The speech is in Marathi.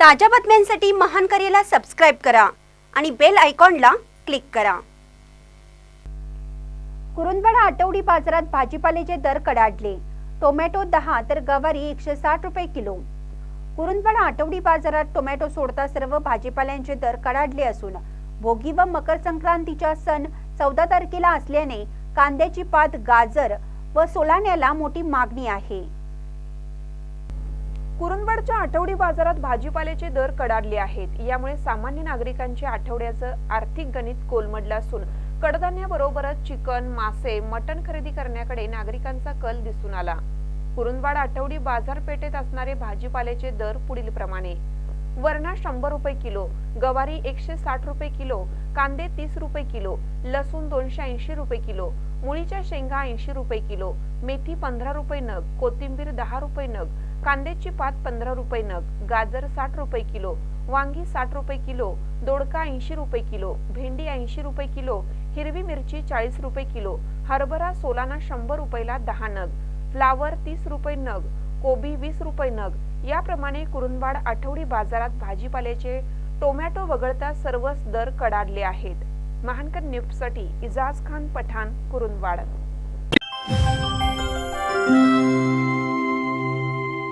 ताज्या बातम्यांसाठी महान करेला सबस्क्राईब करा आणि बेल आयकॉनला क्लिक करा. कुरुंदवाडा आठवडी बाजारात भाजीपाल्याचे दर कडाडले. टोमॅटो दहा तर गवारी एकशे साठ रुपये किलो. कुरुंदवाडा आठवडी बाजारात टोमॅटो सोडता सर्व भाजीपाल्यांचे दर कडाडले असून भोगी व मकर संक्रांतीचा सण चौदा तारखेला असल्याने कांद्याची पात गाजर व सोलाण्याला मोठी मागणी आहे. कुरुंदवाडच्या आठवडी बाजारात भाजीपाल्याचे दर कडाडले आहेत. यामुळे सामान्य नागरिकांचे आठवड्याचं आर्थिक गणित कोलमडलं असून कडधान्याबरोबरच चिकन मासे मटण खरेदी करण्याकडे नागरिकांचा कल दिसून आला. कुरुंदवाड आठवडी बाजारपेठेत असणारे भाजीपाल्याचे दर पुढील प्रमाणे वरणा शंभर रुपये किलो गवारी एकशे साठ रुपये किलो कांदे तीस रुपये किलो लसूण दोनशे ऐंशी रुपये किलो मुळीच्या शेंगा ऐंशी रुपये किलो मेथी पंधरा रुपये नग कोथिंबीर दहा रुपये नग कांद्याची पात पंधरा रुपये नग गाजर साठ रुपये किलो वांगी साठ रुपये किलो दोडका ऐंशी रुपये किलो भेंडी ऐंशी रुपये किलो हिरवी मिरची चाळीस रुपये किलो हरभरा सोलाना शंभर रुपयाला दहा नग फ्लावर तीस रुपये नग कोबी वीस रुपये नग. याप्रमाणे कुरुंदवाड आठवडी बाजारात भाजीपाल्याचे टोमॅटो वगळता सर्वच दर कडाडले आहेत. महानकर न्यूजसाठी इजाज खान पठाण कुरुंदवाड.